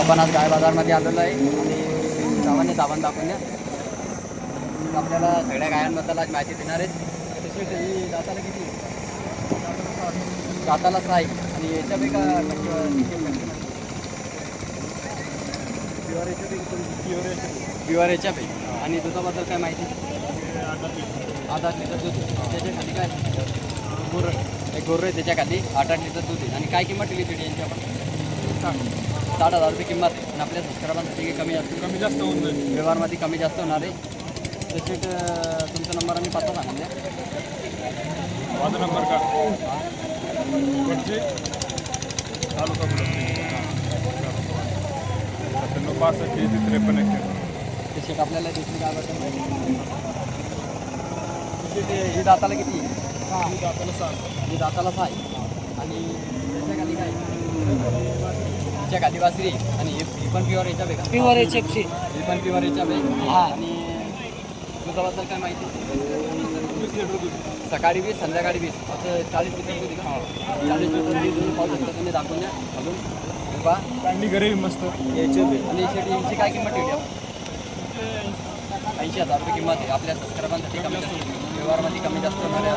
आपण आज गाय बाजारमध्ये आलेलो आहे आणि गावाने साबण दाखवून द्या. आपल्याला सगळ्या गायांबद्दल आज माहिती देणार आहेत. तशी ही दाताला किती दाताला साई आणि याच्यापैकी प्युअर याच्यापैकी आणि दुधाबद्दल काय माहिती? आठ आठ लिटर दूध त्याच्याखाली काय? गुर्र एक गुर्र आहे त्याच्याखाली आठ आठ लिटर दूध आहे. आणि काय किंमत दिली तिथे यांची आपण? साठ हजार रुपये किंमत आहे. आणि आपल्या सबस्क्रायबांसाठी काही कमी जास्त कमी जास्त होऊन जाईल. व्यवहारमध्ये कमी जास्त होणार आहे. त्याचे तुमचा नंबर आणि पत्ता सांगा द्या माझा नंबर का वरचे तालुका. सत्त्याण्णव पासष्ट एकतीस त्रेपन्न एक्क्याण्णव ते शेट आपल्याला दुसरी काय बद्दल माहिती तुझी ते ही दाताला किती आहे? ही. दाताला सांग ही दाताला सहा आहे. आणि वासरी आहे. आणि हे पण प्युअर याच्या का प्युअर एच एफ सी ही पण प्युअर याच्या हा. आणि दुधाबद्दल काय माहिती? सकाळी वीस संध्याकाळी वीस. असं चाळीस लिटर दूध आहे का चाळीस लिटर दूध दूध पाहू शकता तुम्ही दाखवून द्या. अजून. हे पहा कांडी घरी मस्त. आणि शेट यांची काय किंमत ठेवली आपण ऐंशी हजार रुपये किंमत आहे. आपल्या सबस्क्रायबांसाठी कमी जास्त. व्यवहारमध्ये कमी जास्त होणार आहे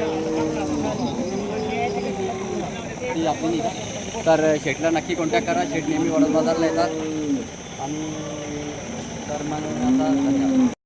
आहे नाही तर शेटला नक्की कॉन्टॅक्ट करा. शेट नेहमी वडद बाजारला येतात. आणि तर मग आता धन्यवाद.